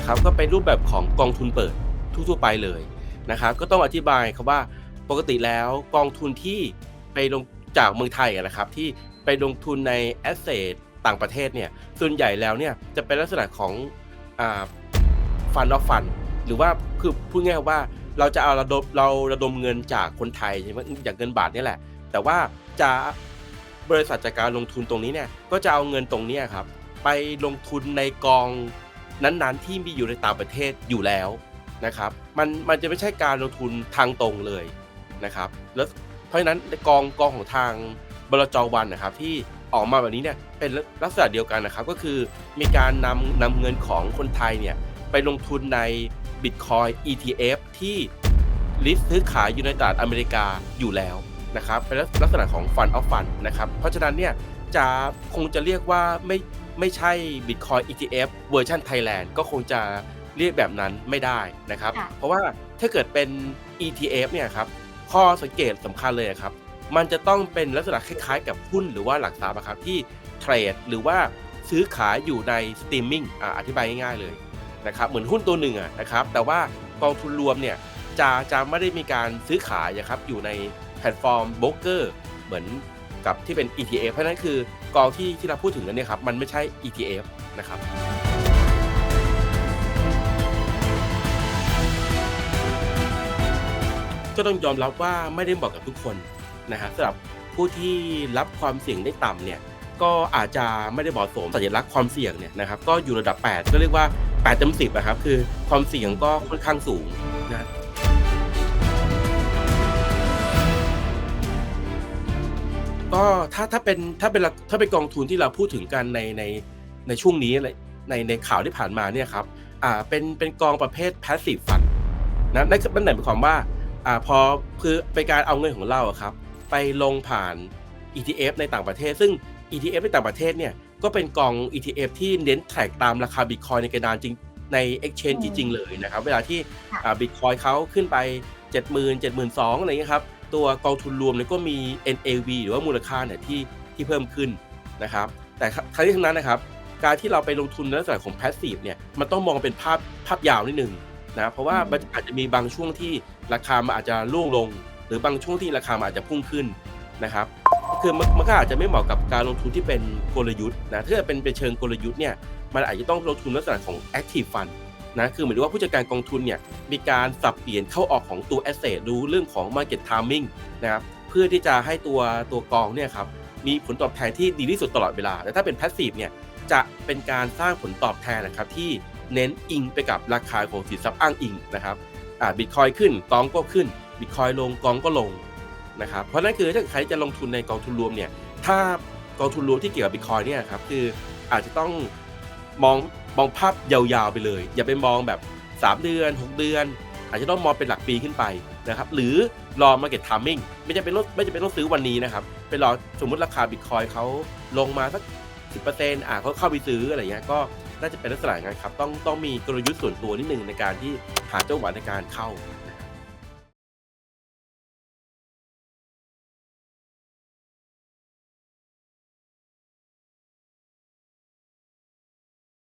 นะครับก็เป็นรูปแบบของกองทุนเปิดทั่วๆไปเลยนะครับก็ต้องอธิบายครับว่าปกติแล้วกองทุนที่ไปลงจากเมืองไทยอะนะครับที่ไปลงทุนในแอสเซทต่างประเทศเนี่ยส่วนใหญ่แล้วเนี่ยจะเป็นลักษณะของฟันออฟฟันหรือว่าคือพูดง่ายว่าเราจะเอาระดมเราระดมเงินจากคนไทยใช่ไหมจากเงินบาทนี่แหละ แต่ว่าจะบริษัทจากการลงทุนตรงนี้เนี่ยก็จะเอาเงินตรงนี้ครับไปลงทุนในกอง นั้นๆ ที่มีอยู่ในต่างประเทศอยู่แล้วนะครับมันมันจะไม่ใช่การลงทุนทางตรงเลยนะครับแล้วเพราะฉะนั้นกองกองของทางบลจวันนะครับที่ออกมาแบบนี้เนี่ยเป็นลักษณะเดียวกันนะครับก็คือมีการนำนำเงินของคนไทยเนี่ยไปลงทุนใน Bitcoin ETF ที่ลิสต์ซื้อขายอยู่ในตลาดอเมริกาอยู่แล้วนะครับเป็นลักษณะของ Fund of Fund นะครับเพราะฉะนั้นเนี่ยจะคงจะเรียกว่าไม่ ไม่ใช่ Bitcoin ETF เวอร์ชันไทยแลนด์ก็คงจะเรียกแบบนั้นไม่ได้นะครับค่ะเพราะว่าถ้าเกิดเป็น ETF เนี่ยครับข้อสังเกตสำคัญเลยครับ มันจะต้องเป็นลักษณะคล้ายๆ กับหุ้นหรือว่าหลักทรัพย์อะครับที่เทรดหรือว่าซื้อขายอยู่ในสตรีมมิ่งอ่าอธิบายง่ายๆเลยนะครับเหมือนหุ้นตัวหนึ่งอะนะครับ แต่ว่ากองทุนรวมเนี่ยจะจะไม่ได้มีการซื้อขายนะครับอยู่ในแพลตฟอร์มโบรกเกอร์เหมือน กับที่เป็น ETF เพราะนั้นคือกองที่ที่เราพูดถึงกันเนี่ยครับมันไม่ใช่ ETF นะครับก็ต้องยอมรับว่าไม่ได้เหมาะกับทุกคนนะฮะสำหรับผู้ที่รับความเสี่ยงได้ต่ำเนี่ยก็อาจจะไม่ได้เหมาะสมสัญลักษณ์ความเสี่ยงเนี่ยนะครับก็อยู่ระดับ 8 ก็เรียกว่า8เต็ม10นะครับคือความเสี่ยงก็ค่อนข้างสูงนะ ถ้าถ้าเป็นถ้าเป็นถ้าเป็นกองทุนที่เราพูดถึงกันในในในช่วงนี้ในในข่าวที่ผ่านมาเนี่ยครับอ่าเป็นเป็นกองประเภท passive fund นะนั่นนั่นหมายความว่าอ่าพอคือเป็นการเอาเงินของเราอะครับ ไปลงผ่าน ETF ในต่างประเทศ ซึ่ง ETF ในต่างประเทศเนี่ยก็เป็นกอง ETF ที่เน้นแทร็กตามราคา Bitcoin ในกระดานจริงใน Exchange อืจมริงๆเลยนะครับ เวลาที่ค่ะอ่า Bitcoin เขาขึ้นไป 70,000 72,000อะไรเงี้ยครับ ตัวกองทุนรวมเนี่ยก็มี NAV หรือว่ามูลค่าเนี่ยที่ที่เพิ่มขึ้นนะครับ แต่ทั้งนี้ทั้งนั้นนะครับ การที่เราไปลงทุนในลักษณะของ Passive เนี่ยมันต้องมองเป็นภาพภาพยาวนิดนึงนะเพราะว่าอืมมันอาจจะมีบางช่วงที่ราคามันอาจจะร่วงลง หรือบางช่วงที่ราคามันอาจจะพุ่งขึ้นนะครับคือมันมันก็อาจจะไม่เหมาะกับการลงทุนที่เป็นกลยุทธ์นะถ้าเกิดเป็นเป็นเชิงกลยุทธ์เนี่ยมันอาจจะต้องลงทุนลักษณะของ active fund นะคือเหมือนว่าผู้จัดการกองทุนเนี่ยมีการสับเปลี่ยนเข้าออกของตัว asset ดูเรื่องของ market timing นะครับเพื่อที่จะให้ตัวตัวกองเนี่ยครับมีผลตอบแทนที่ดีที่สุดตลอดเวลาแต่ถ้าเป็น passive เนี่ยจะเป็นการสร้างผลตอบแทนนะครับที่เน้นอิงไปกับราคาของสินทรัพย์อ้างอิงนะครับอ่าบิตคอยขึ้นกองก็ขึ้นบิตคอยลงกองก็ลงนะครับเพราะนั่นคือถ้าใครจะลงทุนในกองทุนรวมเนี่ยถ้ากองทุนรวมที่เกี่ยวกับบิตคอยเนี่ยครับคืออาจจะต้องมอง มองภาพยาวๆไปเลย อย่าไปมองแบบ 3 เดือน 6 เดือน อาจจะต้องมองเป็นหลักปีขึ้นไปนะครับหรือรอ market timing ไม่จะเป็นต้องไม่จะเป็นต้องซื้อวันนี้นะครับไปรอสมมุติราคาบิตคอยเขาลงมาสัก 10%อะเขาเข้าไปซื้ออะไรเงี้ยก็น่าจะเป็นลักษณะอย่างนั้นครับต้องต้องมีกลยุทธ์ส่วนตัวนิดนึงในการที่หาจังหวะในการเข้า